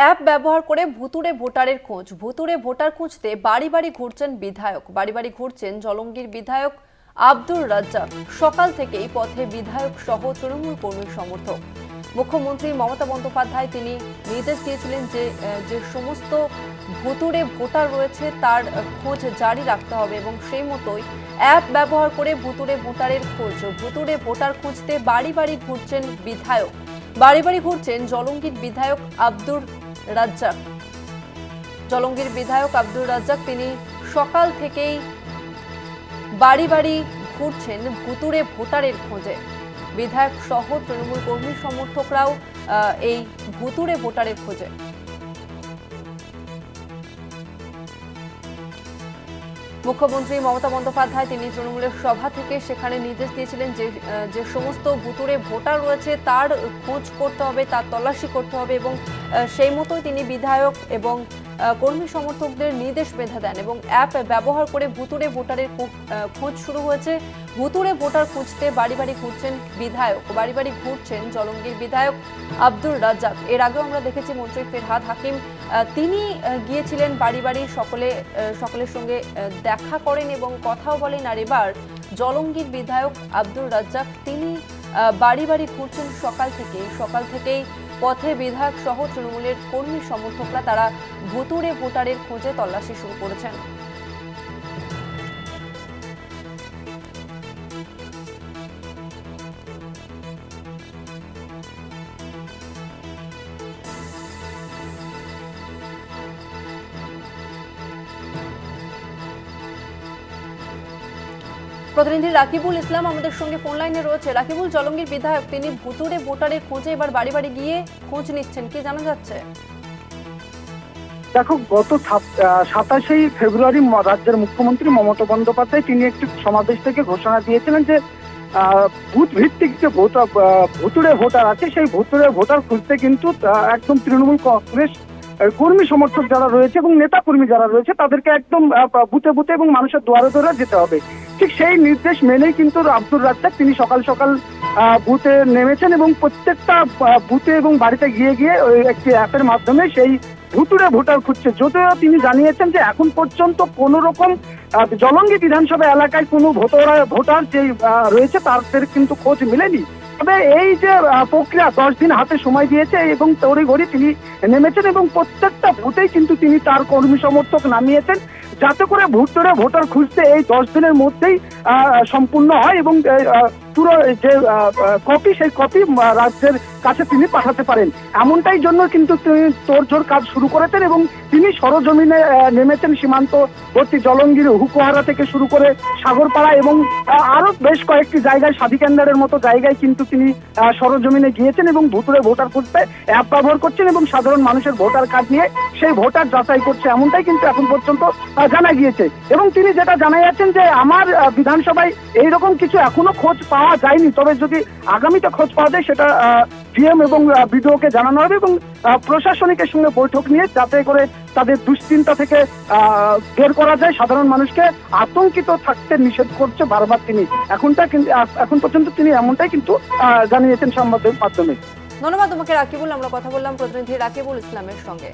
App ব্যবহার করে ভুতুড়ে ভোটারের খোঁজ। ভুতুড়ে ভোটার খুঁজতে বাড়ি বাড়ি ঘুরছেন বিধায়ক। বাড়ি বাড়ি ঘুরছেন জলঙ্গির বিধায়ক আব্দুর রাজ্জাক। সকাল থেকেই পথে বিধায়ক সহ তৃণমূল কর্মী সমর্থক। মুখ্যমন্ত্রী মমতা বন্দ্যোপাধ্যায় তিনি নির্দেশ দিয়েছিলেন যে যে সমস্ত ভুতুড়ে ভোটার রয়েছে তার খোঁজ জারি রাখতে হবে এবং সেই মতোই অ্যাপ ব্যবহার করে ভুতুড়ে ভোটারের খোঁজ। ভুতুড়ে ভোটার খুঁজতে বাড়ি বাড়ি ঘুরছেন বিধায়ক। বাড়ি বাড়ি ঘুরছেন জলঙ্গির বিধায়ক আব্দুর রাজ্জাক। জলঙ্গির বিধায়ক আব্দুর রাজ্জাক, তিনি সকাল থেকেই বাড়ি বাড়ি ঘুরছেন ভুতুরে ভোটারের খোঁজে। বিধায়ক সহ তৃণমূল কর্মী সমর্থকরাও এই ভুতুরে ভোটারের খোঁজে। মুখ্যমন্ত্রী মমতা বন্দ্যোপাধ্যায়, তিনি তৃণমূলের সভা থেকে সেখানে নির্দেশ দিয়েছিলেন যে যে সমস্ত ভুতুড়ে ভোটার রয়েছে তার খোঁজ করতে হবে, তার তল্লাশি করতে হবে এবং সেই মতোই তিনি বিধায়ক এবং কর্মী সমর্থকদের নির্দেশ বেঁধে দেন এবং অ্যাপ ব্যবহার করে ভুতুড়ে ভোটারের খোঁজ শুরু হয়েছে। ভুতুড়ে ভোটার খুঁজতে বাড়ি বাড়ি ঘুরছেন বিধায়ক, বাড়ি বাড়ি ঘুরছেন জলঙ্গির বিধায়ক আব্দুল রাজ্জাক। এর আগেও আমরা দেখেছি মন্ত্রী ফেরহাদ হাকিম তিনি গিয়েছিলেন বাড়ি বাড়ি সকলে সকলের সঙ্গে দেখা করেন এবং কথাও বলেন। আর এবার জলঙ্গির বিধায়ক আব্দুর রাজ্জাক, তিনি বাড়ি বাড়ি ঘুরছেন সকাল থেকে সকাল থেকেই পথে বিধায়ক সহ তৃণমূলের কর্মী সমর্থকরা তারা ভুতুরে ভোটারের খোঁজে তল্লাশি শুরু করেছেন। প্রতিনিধি রাকিবুল ইসলাম আমাদের সঙ্গে ফোন লাইনে রয়েছে। রাকিবুল, জলঙ্গির বিধায়ক, তিনি ভুতুড়ে ভোটারের খোঁজে এবার বাড়ি বাড়ি গিয়ে খোঁজ নিচ্ছেন, কি জানা যাচ্ছে? দেখো, গত সাতাশে ফেব্রুয়ারি রাজ্যের মুখ্যমন্ত্রী মমতা বন্দ্যোপাধ্যায় তিনি একটি সমাবেশ থেকে ঘোষণা দিয়েছিলেন যে বুথ ভিত্তিক যে ভোটার ভুতুড়ে ভোটার আছে, সেই ভুতুড়ে ভোটার খুঁজতে কিন্তু একদম তৃণমূল কংগ্রেস কর্মী সমর্থক যারা রয়েছে এবং নেতা কর্মী যারা রয়েছে, তাদেরকে একদম বুথে বুথে এবং মানুষের দুয়ারে দুয়ারে যেতে হবে। ঠিক সেই নির্দেশ মেনেই কিন্তু আব্দুর রাজ্জাক তিনি সকাল সকাল বুথে নেমেছেন এবং প্রত্যেকটা বুথে এবং বাড়িতে গিয়ে গিয়ে একটি অ্যাপের মাধ্যমে সেই ভুতুড়ে ভোটার খুঁজছে। যদিও তিনি জানিয়েছেন যে এখন পর্যন্ত কোন রকম জলঙ্গি বিধানসভা এলাকায় কোনো ভোটার ভোটার যে রয়েছে তাদের কিন্তু খোঁজ মিলেনি। তবে এই যে প্রক্রিয়া দশ দিন হাতে সময় দিয়েছে এবং তড়িঘড়ি তিনি নেমেছেন এবং প্রত্যেকটা ভোটেই কিন্তু তিনি তার কর্মী সমর্থক নামিয়েছেন। যাতে করে ভোটাররা ভোটার খুঁজতে এই দশ দিনের মধ্যেই সম্পূর্ণ হয় এবং পুরো যে কপি, সেই কপি রাজ্যের কাছে তিনি পাঠাতে পারেন। এমনটাই জন্য কিন্তু তিনি তোড়জোড় কাজ শুরু করেছেন এবং তিনি সরজমিনে নেমেছেন সীমান্তবর্তী জলঙ্গির হুকুহারা থেকে শুরু করে সাগরপাড়া এবং আরও বেশ কয়েকটি জায়গায় স্বাধিকেন্দ্রের মতো জায়গায় কিন্তু তিনি সরজমিনে গিয়েছেন এবং ভুতুরে ভোটার খুঁজতে অ্যাপ ব্যবহার করছেন এবং সাধারণ মানুষের ভোটার কার্ড নিয়ে সেই ভোটার যাচাই করছে এমনটাই কিন্তু এখন পর্যন্ত জানা গিয়েছে। এবং তিনি যেটা জানাই যাচ্ছেন যে, আমার বিধানসভায় এইরকম কিছু এখনও খোঁজ পাওয়া যায়নি। তবে যদি আগামীতে খোঁজ পাওয়া যায়, সেটা ডিএম এবং বিডিওকে জানানো হবে এবং প্রশাসনিকের সঙ্গে বৈঠক নিয়ে যাতে করে তাদের দুশ্চিন্তা থেকে বের করা যায়। সাধারণ মানুষকে আতঙ্কিত থাকতে নিষেধ করছে বারবার তিনি। এখনটা কিন্তু এখন পর্যন্ত তিনি এমনটাই কিন্তু জানিয়েছেন সংবাদের মাধ্যমে। ধন্যবাদ তোমাকে, রাকিবুল। আমরা কথা বললাম প্রতিনিধি রাকিবুল ইসলামের সঙ্গে।